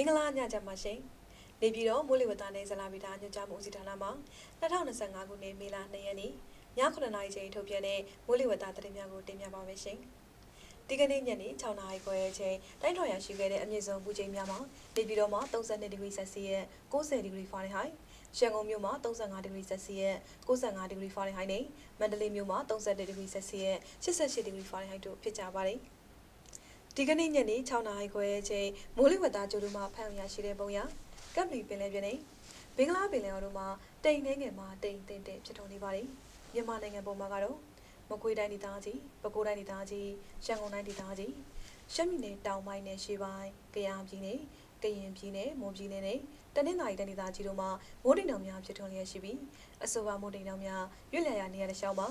မင်္ဂလာညချမ်းပါရှင်နေပြည်တော်မိုးလေဝသနဲ့ဇလာဗီတာညွှန်ကြားမှုဦးစီးဌာနမှ2025ခုနှစ်မေလ2ရက်နေ့ည9:00နာရီချိန်ထုတ်ပြန်တဲ့မိုးလေဝသသတင်းများကိုတင်ပြပါမယ်ရှင်ဒီကနေ့ညနေ6:00နာရီခွဲအချိန်တိုင်းထွာရရှိခဲ့တဲ့အမြင့်ဆုံးပူချိန်များမှာနေပြည်တော်မှာ32ဒီဂရီဆက်စီယက်90ဒီဂရီဖာရင်ဟိုက်ရန်ကုန်မြို့မှာ35ဒီဂရီဆက်စီယက်95ဒီဂရီဖာရင်ဟိုက်နဲ့မန္တလေးမြို့မှာ31ဒီဂရီဆက်စီယက်88ဒီဂရီဖာရင်ဟိုက်တို့ဖြစ်ကြပါတယ် ဒီကနေ့ညနေ6:00နာရီခွဲအချိန်မိုးလေဝသကြိုးတို့မှဖမ်းရရှိတဲ့ပုံရကပ်လီပင်လယ်ပြင်နဲ့ဘင်္ဂလားပင်လယ်အော်တို့မှာတိမ်နှင်းငယ်မှာတိမ်တင်တင်ဖြစ်ထွန်းနေပါတယ်မြန်မာနိုင်ငံပုံမှာကတော့မကွေးတိုင်းဒေသကြီးပဲခူးတိုင်းဒေသကြီးရန်ကုန်တိုင်းဒေသကြီးရှမ်းပြည်နယ်တောင်ပိုင်းနဲ့ရှေ့ပိုင်းကယားပြည်နယ်ကရင်ပြည်နယ်မွန်ပြည်နယ်နဲ့တနင်္သာရီတိုင်းဒေသကြီးတို့မှာမိုးတိမ်တောင်များဖြစ်ထွန်းလျက်ရှိပြီးအဆိုပါမိုးတိမ်တောင်များရွေ့လျာရနေရတဲ့ရှောင်းမှာ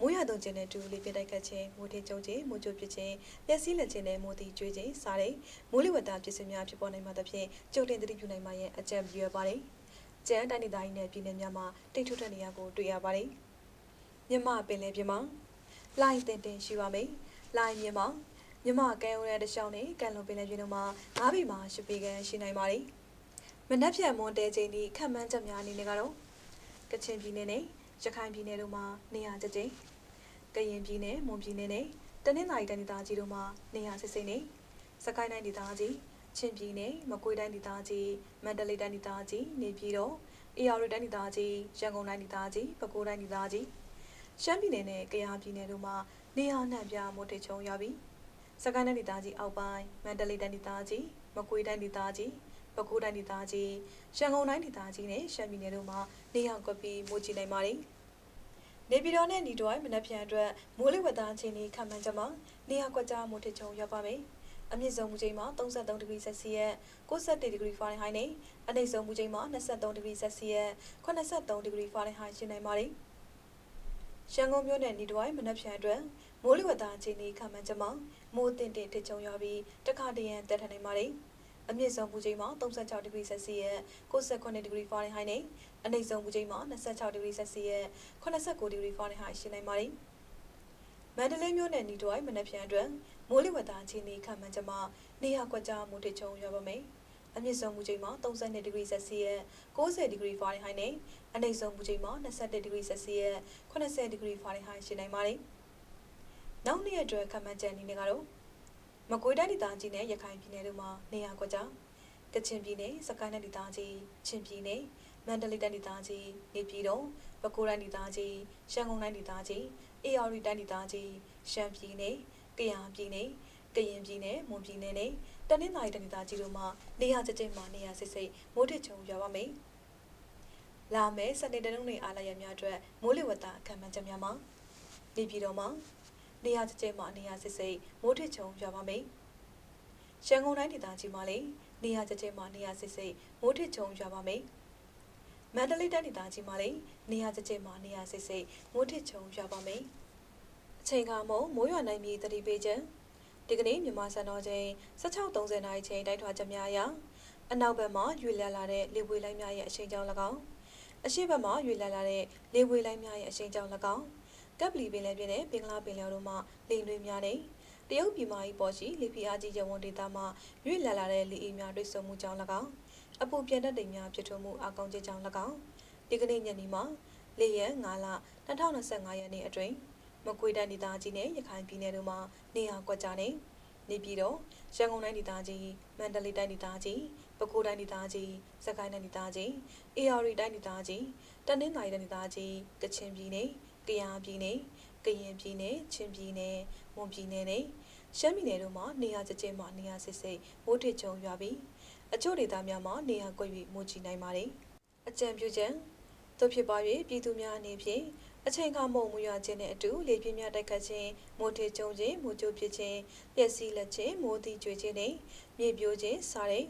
မိုးရသွန်းခြင်းနဲ့တူလေးပြတိုက်ခတ်ခြင်းမိုးထင်းကျုံခြင်းမိုးကြိုပစ်ခြင်းပျက်စီးလက်ခြင်းနဲ့မိုးတီကျွေးခြင်းစားတဲ့မိုးလေဝသပစ္စည်းများဖြစ်ပေါ်နိုင်မှာသဖြင့်ကြုံတင်သတိပြုနိုင်မှာရဲ့အကြံပြုရပါတယ်။ကျန်းတိုင်းဒေသကြီးနဲ့ပြည်နယ်များမှာတိတ်ထွတ်တဲ့နေရာကိုတွေ့ရပါတယ်။မြမပင်လယ်ပြင်မှာလိုင်းတင်တင်ရှိပါမယ်။လိုင်းမြမမြမကဲဝရဲတရှောင်းနဲ့ကန်လုံပင်လယ်ပြင်တို့မှာငါးပေမှာရှိပေကန်ရှိနိုင်ပါတယ်။မနက်ဖြန်မွန်တဲချိန်ဒီခန့်မှန်းချက်များအနေနဲ့ကတော့ကချင်ပြည်နယ်နဲ့ ရခိုင်ပြည်နယ်တို့မှာနေရာကျကျင်းကရင်ပြည်နယ်မွန်ပြည်နယ်နဲ့တနင်္သာရီတိုင်းဒေသကြီးတို့မှာနေရာစစ်စိမ့်နေစကိုင်းတိုင်းဒေသကြီးချင်းပြည်နယ်မကွေးတိုင်းဒေသကြီးမန္တလေးတိုင်းဒေသကြီးနေပြည်တော်အေရရီတိုင်းဒေသကြီးရန်ကုန်တိုင်းဒေသကြီးပဲခူးတိုင်းဒေသကြီးရှမ်းပြည်နယ်နဲ့ကယားပြည်နယ်တို့မှာနေရာနှံ့ပြမိုးထချုံရပြီးစကိုင်းတိုင်းဒေသကြီးအောက်ပိုင်းမန္တလေးတိုင်းဒေသကြီးမကွေးတိုင်းဒေသကြီး ပဲခူးတိုင်းဒေသကြီးရန်ကုန်တိုင်းဒေသကြီးနဲ့ရှမ်းပြည်နယ်တို့မှာနေရာကွက်ပြီးမိုးကြီးနိုင်ပါတယ်။နေပြည်တော်နဲ့ညီတော်မနက်ဖြန်အတွက်မိုးလေဝသအခြေအနေခန့်မှန်းချက်မှာနေရာကွက်ကြားမိုးထချုံရောက်ပါမယ်။အမြင့်ဆုံးမူချိန်မှာ33ဒီဂရီဆက်စီယက်61ဒီဂရီဖာရင်ဟိုက်နဲ့အနိမ့်ဆုံးမူချိန်မှာ23ဒီဂရီဆက်စီယက်83ဒီဂရီဖာရင်ဟိုက်ရှိနိုင်ပါတယ်။ရန်ကုန်မြို့နယ်ညီတော်မနက်ဖြန်အတွက်မိုးလေဝသအခြေအနေခန့်မှန်းချက်မှာမိုးတင်တင်ထချုံရွာပြီးတခါတရံတက်ထနိုင်ပါတယ်။ အမြင့်ဆုံးမူချိန်မှာ36ဒီဂရီဆက်စီယက်69ဒီဂရီဖာရင်ဟိုက်နဲ့အနိမ့်ဆုံးမူချိန်မှာ26ဒီဂရီဆက်စီယက်89ဒီဂရီဖာရင်ဟိုက်ရှိနိုင်ပါတယ်။မန္တလေးမြို့နယ်နီတိုင်မနက်ဖြန်အတွက်မိုးလေဝသအခြေအနေခန့်မှန်းချက်မှာနေရာကွက်ကြားမိုးထချုံရွာပါမယ်။အမြင့်ဆုံးမူချိန်မှာ32ဒီဂရီဆက်စီယက်90ဒီဂရီဖာရင်ဟိုက်နဲ့အနိမ့်ဆုံးမူချိန်မှာ21ဒီဂရီဆက်စီယက်80ဒီဂရီဖာရင်ဟိုက်ရှိနိုင်ပါတယ်။နောက်နေ့အတွက်ခန့်မှန်းချက်အနေနဲ့ကတော့ မကွေးတိုင်းဒေသကြီးနဲ့ရခိုင်ပြည်နယ်တို့မှာနေရာကွက်ကြားကချင်ပြည်နယ်စကိုင်းတိုင်းဒေသကြီးချင်းပြည်နယ်မန္တလေးတိုင်းဒေသကြီးနေပြည်တော်ပဲခူးတိုင်းဒေသကြီးရန်ကုန်တိုင်းဒေသကြီးအေရရီတိုင်းဒေသကြီးရှမ်းပြည်နယ်ကယားပြည်နယ်ကရင်ပြည်နယ်မွန်ပြည်နယ်နဲ့တနင်္သာရီတိုင်းဒေသကြီးတို့မှာနေရာကျကျမှာနေရာစစ်စစ်မိုးထချုံရွာပါမယ်။လာမယ့်စနေတနင်္ဂနွေအားလရများအတွက်မိုးလေဝသအခမ်းအနားချက်များမှာနေပြည်တော်မှာ နေရာကျကျမှာနေရာစစ်စစ်မိုးထချုံရွာပါမယ်။ရန်ကုန်တိုင်းဒေသကြီးမှာလည်းနေရာကျကျမှာနေရာစစ်စစ်မိုးထချုံရွာပါမယ်။မန္တလေးတိုင်းဒေသကြီးမှာလည်းနေရာကျကျမှာနေရာစစ်စစ်မိုးထချုံရွာပါမယ်။အချိန်ကမုံမိုးရွာနိုင်ပြီးတတိပေးခြင်းဒီကနေ့မြန်မာစံတော်ချိန်16:30နာရီချိန်တိုက်ထွာချက်များအရအနောက်ဘက်မှရွေလည်လာတဲ့လေပွေလိုင်းများရဲ့အရှိန်ကြောင့်၎င်းအရှေ့ဘက်မှရွေလည်လာတဲ့လေပွေလိုင်းများရဲ့အရှိန်ကြောင့်၎င်း ကပ်ပလီပင်လယ်ပြင်နဲ့ပင်္ဂလားပင်လယ်တို့မှလေလွေများနဲ့တရုတ်ပြည်မကြီးပေါ်ရှိလေဖီအားကြီးရဝန်ဒေသမှရွေလည်လာတဲ့လေအေးများတွေ့ဆုံမှုကြောင့်၎င်းအပူပြန်တက်တိမ်များဖြစ်ထွန်းမှုအကောင်းကြီးကြောင့်၎င်းဒီကနေ့ညနေမှာလေရန်9လ2025ရက်နေ့အတွင်းမကွေးတိုင်းဒေသကြီးနဲ့ရခိုင်ပြည်နယ်တို့မှာနေရာကွက်ကြားနေနေပြည်တော်ရန်ကုန်တိုင်းဒေသကြီးမန္တလေးတိုင်းဒေသကြီးပဲခူးတိုင်းဒေသကြီးစကိုင်းတိုင်းဒေသကြီးအေရရီတိုင်းဒေသကြီးတနင်္သာရီတိုင်းဒေသကြီးကချင်ပြည်နယ် ကယားပြည်နယ်ကရင်ပြည်နယ်ချင်းပြည်နယ်မွန်ပြည်နယ်နဲ့ရှမ်းပြည်နယ်တို့မှာနေရာကျကျမှာနေရာစစ်စစ်မိုးထစ်ချုံရွာပြီးအချို့ဒေသများမှာနေရာကွက်၍မိုးကြီးနိုင်ပါတယ်အကြံပြုချက်တို့ဖြစ်ပါ၍ပြည်သူများအနေဖြင့်အချိန်ကမုံမူရခြင်းနဲ့အတူလေပြင်းများတိုက်ခတ်ခြင်းမိုးထေကျုံခြင်းမိုးကြိုဖြစ်ခြင်းပျက်စီးလက်ခြင်းမိုးတိကျွေခြင်းနဲ့မြေပြိုခြင်းစားတဲ့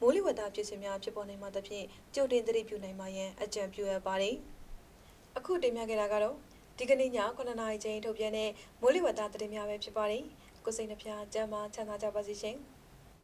မိုးလေဝသဖြစ်စဉ်များဖြစ်ပေါ်နိုင်မှာသဖြင့်ကြိုတင်သတိပြုနိုင်မှာရန်အကြံပြုရပါတယ်။အခုတင်ပြခဲ့တာကတော့ ဒီကနေ့ည9:00နာရီချိန်ထုတ်ပြန်တဲ့မိုးလေဝသသတင်းများပဲဖြစ်ပါတယ်။ကိုစိတ်နှပြကျမ်းမာချမ်းသာကြပါစေရှင်။